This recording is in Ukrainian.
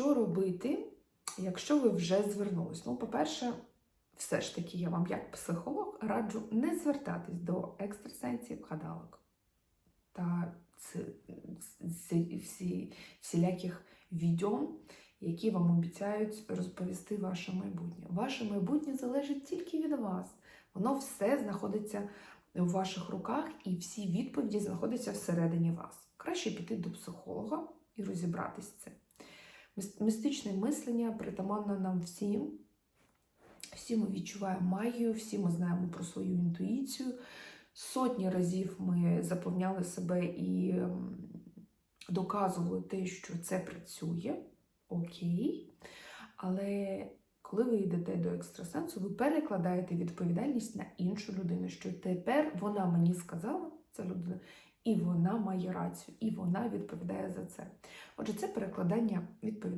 Що робити, якщо ви вже звернулись? Ну, по-перше, все ж таки, я вам, як психолог, раджу не звертатись до екстрасенсів, гадалок та всіляких відьом, які вам обіцяють розповісти ваше майбутнє. Ваше майбутнє залежить тільки від вас. Воно все знаходиться у ваших руках, і всі відповіді знаходяться всередині вас. Краще піти до психолога і розібратись з цим. Містичне мислення притаманне нам всім. Всі ми відчуваємо магію, всі ми знаємо про свою інтуїцію. Сотні разів ми заповняли себе і ем, доказували те, що це працює. Окей. Але коли ви йдете до екстрасенсу, ви перекладаєте відповідальність на іншу людину, що тепер вона мені сказала, ця людина, і вона має рацію, і вона відповідає за це. Отже, це перекладання відповідальності.